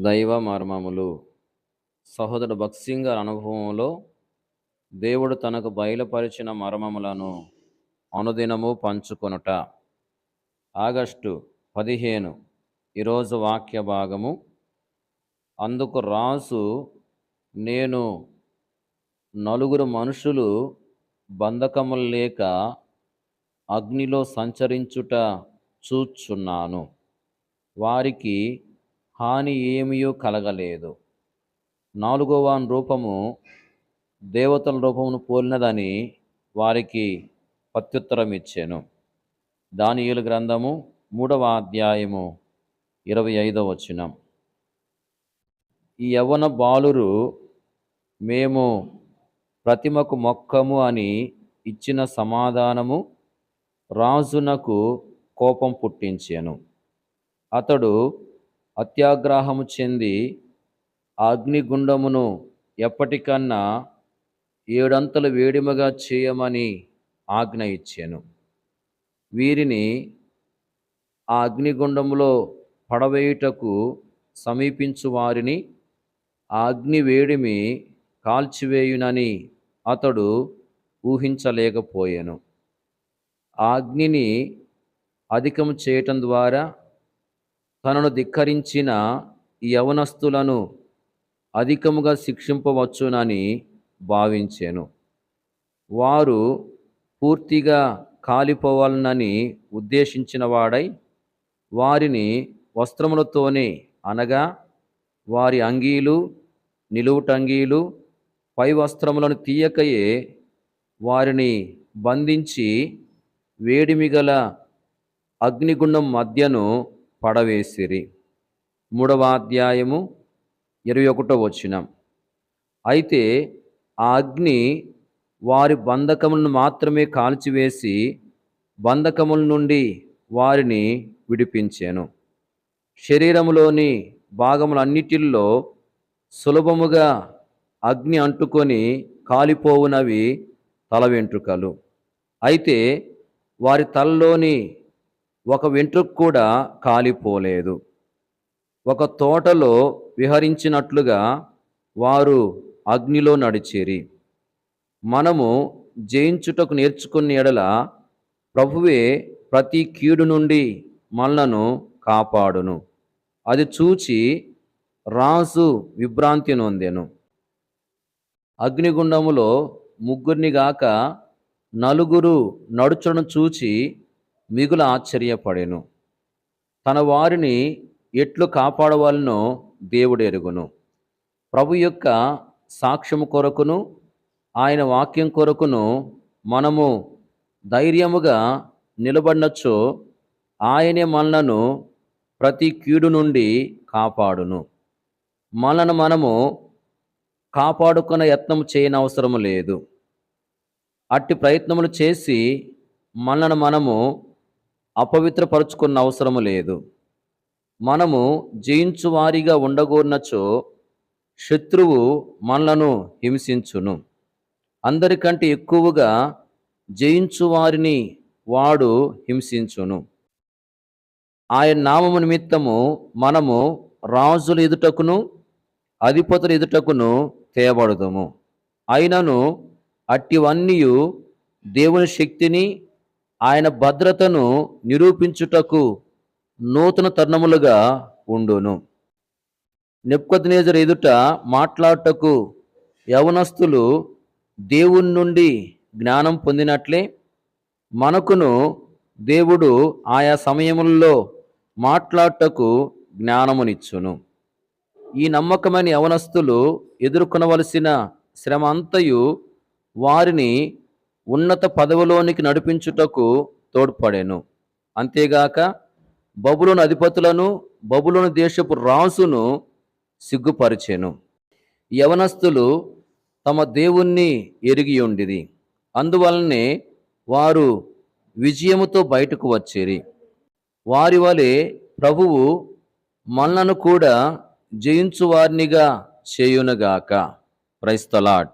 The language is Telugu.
దైవ మర్మములు. సహోదరుడు భక్సింగ్ గారి అనుభవంలో దేవుడు తనకు బయలుపరిచిన మర్మములను అనుదినము పంచుకొనుట. ఆగస్టు పదిహేను ఈరోజు వాక్య భాగము. అందుకు రాజు నేను నలుగురు మనుషులు బంధకములు లేక అగ్నిలో సంచరించుట చూచున్నాను. వారికి హాని ఏమియో కలగలేదు. నాలుగవ రూపము దేవతల రూపమును పోలినదని వారికి ప్రత్యుత్తరం ఇచ్చాను దానియులు గ్రంథము మూడవ అధ్యాయము ఇరవై ఐదవ వచనం. ఈ యవ్వన బాలురు మేము ప్రతిమకు మొక్కము అని ఇచ్చిన సమాధానము రాజునకు కోపం పుట్టించాను. అతడు అత్యాగ్రహము చెంది అగ్నిగుండమును ఎప్పటికన్నా ఏడంతలు వేడిమగా చేయమని ఆజ్ఞ ఇచ్చాను. వీరిని ఆ అగ్నిగుండములో పడవేయుటకు సమీపించు వారిని ఆ అగ్ని వేడిమి కాల్చివేయునని అతడు ఊహించలేకపోయాను. ఆ అగ్నిని అధికము చేయటం ద్వారా తనను ధిక్కరించిన ఈ యవనస్తులను అధికముగా శిక్షింపవచ్చునని భావించాను. వారు పూర్తిగా కాలిపోవాలనని ఉద్దేశించిన వాడై వారిని వస్త్రములతోనే అనగా వారి అంగీలు నిలువుటంగీలు పై వస్త్రములను తీయకయే వారిని బంధించి వేడిమిగల అగ్నిగుండం మధ్యను పడవేసిరి. మూడవ అధ్యాయము ఇరవై ఒకటో వచనం. అయితే ఆ అగ్ని వారి బంధకములను మాత్రమే కాల్చివేసి బంధకముల నుండి వారిని విడిపించాను. శరీరములోని భాగములన్నిటిల్లో సులభముగా అగ్ని అంటుకొని కాలిపోవునవి తల వెంట్రుకలు అయితే వారి తలలోని ఒక వెంట్రుక కూడా కాలిపోలేదు. ఒక తోటలో విహరించినట్లుగా వారు అగ్నిలో నడిచేరి. మనము జయించుటకు నేర్చుకున్న ఎడల ప్రభువే ప్రతి కీడు నుండి మనలను కాపాడును. అది చూచి రాజు విభ్రాంతి నొందెను. అగ్నిగుండములో ముగ్గురిని గాక నలుగురు నడుచును చూచి మిగుల ఆశ్చర్యపడెను. తన వారిని ఎట్లు కాపాడవాలనో దేవుడు ఎరుగును. ప్రభు యొక్క సాక్ష్యము కొరకును ఆయన వాక్యం కొరకును మనము ధైర్యముగా నిలబడినచో ఆయనే మనలను ప్రతి కీడు నుండి కాపాడును. మనను మనము కాపాడుకున్న యత్నం చేయనవసరం లేదు. అట్టి ప్రయత్నములు చేసి మనను మనము అపవిత్రపరుచుకున్న అవసరము లేదు. మనము జయించువారిగా ఉండగోరినచో శత్రువు మనలను హింసించును. అందరికంటే ఎక్కువగా జయించువారిని వాడు హింసించును. ఆయన నామము నిమిత్తము మనము రాజుల ఎదుటకును అధిపతుల ఎదుటకును తేబడదుము అయినను అట్టివన్నీ దేవుని శక్తిని ఆయన భద్రతను నిరూపించుటకు నూతన తరుణములుగా ఉండును. నెప్పుకొద్నేజర్ ఎదుట మాట్లాడుటకు యవనస్తులు దేవుని నుండి జ్ఞానం పొందినట్లే మనకును దేవుడు ఆయా సమయముల్లో మాట్లాడుటకు జ్ఞానమునిచ్చును. ఈ నమ్మకమైన యవనస్తులు ఎదుర్కొనవలసిన శ్రమ అంతయు వారిని ఉన్నత పదవిలోనికి నడిపించుటకు తోడ్పడెను. అంతేగాక బబులోని అధిపతులను బబులోని దేశపు రాసును సిగ్గుపరిచాను. యవనస్తులు తమ దేవుణ్ణి ఎరిగి ఉండిది అందువలనే వారు విజయముతో బయటకు వచ్చేరి. వారి వలె ప్రభువు మనలను కూడా జయించు వారినిగా చేయునగాక క్రైస్తలాడ్